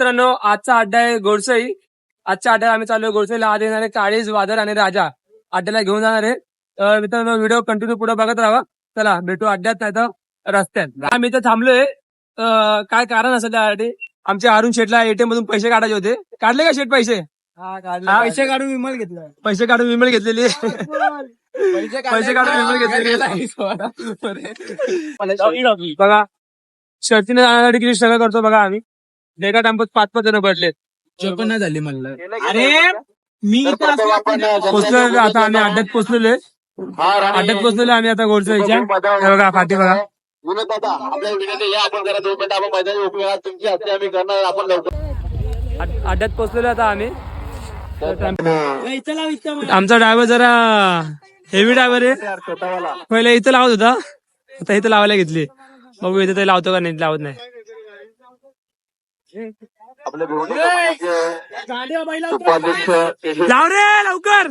मित्रांनो आजचा अड्डा आहे गोडसई आजच्या अड्ड्यात आम्ही चालू गोडसईला आज येणारे काळीज वादळ आणि राजा. अड्ड्याला घेऊन जाणार आहे. तर मित्रांनो व्हिडिओ कंटिन्यू पुढे बघत राहा. चला भेटू अड्ड्यात नाही तर रस्त्यात आम्ही इथं थांबलोय. काय कारण असेल त्यासाठी आमच्या अरुण शेटला एटीएम मधून पैसे काढायचे होते. काढले का शेट पैसे? हा, पैसे काढून विमल घेतलं. पैसे काढून विमल घेतलेली. पैसे काढून विमल घेतलेली. बघा शर्तीने जाण्यासाठी किती स्ट्रगल करतो बघा आम्ही. एका टेम्पोत पाच पाच जण पण नाही झाली म्हणलं. अरे मी इथं पोचलेलो आता आम्ही अड्ड्यात पोचलेलो अड्ड्यात पोचलेलो आम्ही आता गोडचाईच्या हे बघा फाटी बघा. विनोद दादा आपल्या विनंती या आपण जरा दोन मिनिटं आपण मैदानी उपयोग तुमची हत्या आम्ही करणार आपण लवकर. अड- अड्ड्यात पोचलेलो आता आम्ही. आमचा ड्रायव्हर जरा हेवी ड्रायव्हर आहे. पहिले इथं लावत होता. आता इथं लावायला घेतली. बघू इथं ते लावतो का नाही लावत नाही. आपले भुवनेश्वर गाडी बैला उपाध्यक्ष केशव लाव रे लवकर.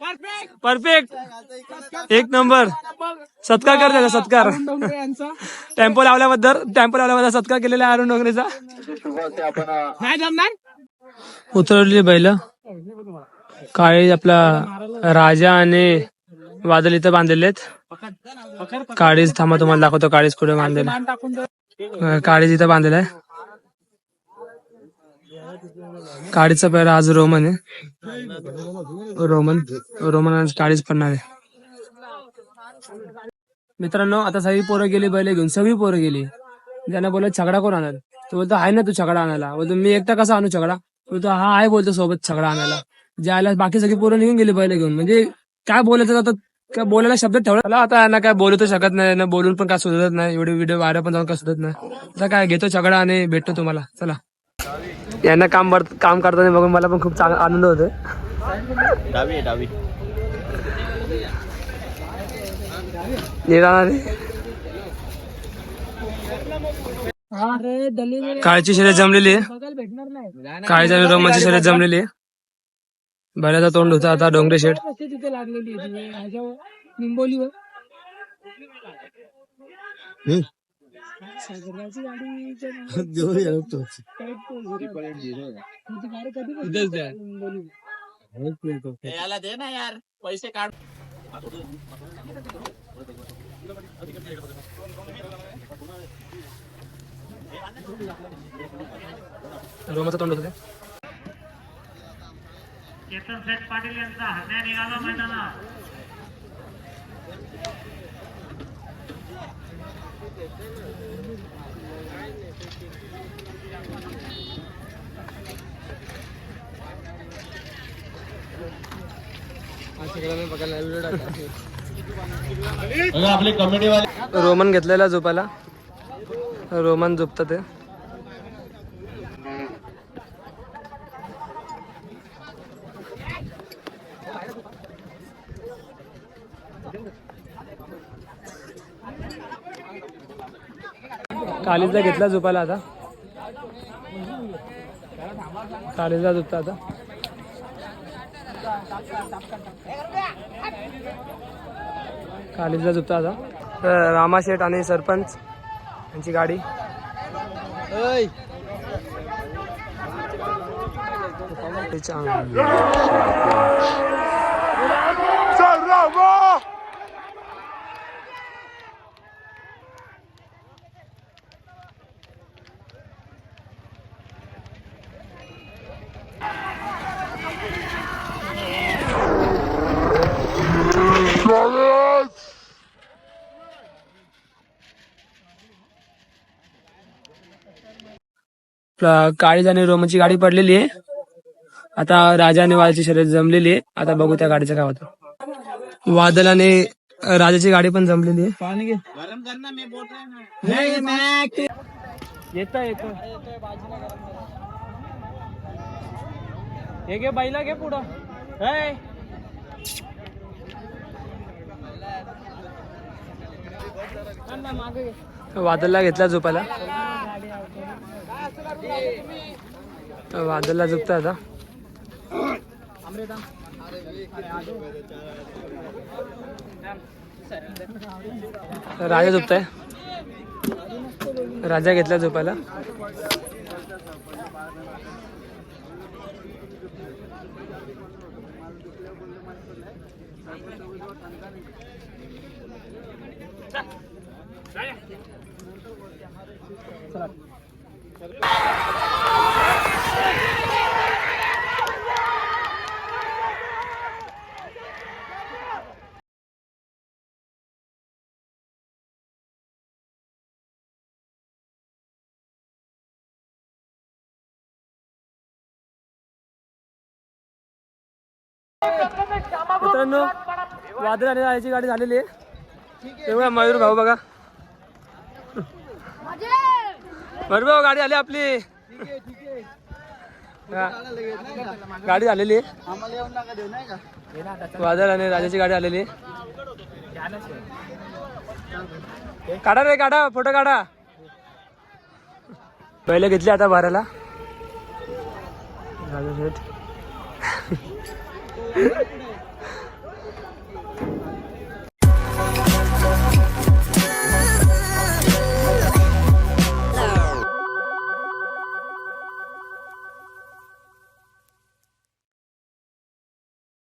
परफेक्ट परफेक्ट एक नंबर. सत्कार कर त्याचा सत्कार. टेम्पो लावल्याबद्दल टेम्पो लावल्याबद्दल सत्कार केलेला आहे अरुण डोंगरेचा. नाही जमणार? उतरवली बैल. काळी आपला राजा आणि वादळ इथं बांधलेले आहेत. काळीच थांबा तुम्हाला दाखवतो काळीच कुठे बांधलेला काळी तिथं दे. बांधलेला आहे. काळीचा पहिला आज रोमन आहे. रोमन रोमन आज काळीच पडणार आहे. मित्रांनो आता सगळी पोरं गेली बैल घेऊन. सगळी पोरं गेली. त्यांना बोलत छगडा कोण आणाल? तो बोलतो आहे ना तू छगडा आणायला. बोलतो मी एकटा कसा आणू छगडा? बोलतो हा आहे बोलतो सोबत छगडा आणायला. ज्याला बाकी सगळी पोरं निघून गेली बैल घेऊन. म्हणजे काय बोलायचं आता काय बोलायला शब्द ठेवला? आता यांना काय बोलू तर शकत नाही ना बोलून पण काय सुधरत नाही एवढे व्हिडिओ वाऱ्या पण जाऊन काय सुधरत नाही. आता काय घेतो छगडा आणि भेटतो तुम्हाला. चला. यांना काम काम करताना बघून मला पण खूप चांगला आनंद होतो डावी आहे, डावी. रे. काळची शर्यत जमलेली आहे. बघायला भेटणार नाही. काळीच्या आणि रोमांची शर्यत जमलेली आहे. बैलाचा तोंड होता आता डोंगरे शेठ. कशी तिथे लागलेली? ह्याच्यावर निंबोलीवर. याला दे ना यार पैसे काढ. रोमाचा तोंड होतं. चेतन सेठ पाटील यांचा हरण्या निघाला मैदानात. आपले कमिटी वाले रोमन घेतलेला झोपायला. रोमन झोपतात ते. कालीजला घेतला झोपायला आता. कालीजला झोपता आता. कालीजला झोपता आता. रामा शेठ आणि सरपंच यांची गाडी. काळीज आणि रोमनची गाडी पडलेली आहे. आता राजा आणि वादळची शर्यत जमलेली आहे. आता बघू त्या गाडीचं काय होतं. वादळ आणि राजाची गाडी पण जमलेली आहे. येत येत. हे घे बैला घे पुढं. हे. वादळला घेतला झोपायला? वादळला झोपता आता. राजा झोपताय? राजा घेतला झोपायला. मित्रांनो वादळ आणि राजाची गाडी झालेली आहे. तेव्हा मयूर भाऊ बघा. मयूर भाऊ गाडी आली आपली. गाडी आलेली आहे वादळ आणि राजाची गाडी आलेली. आहे काढा रे काढा फोटो काढा. पहिले घेतले आता भरायला राजा शेठ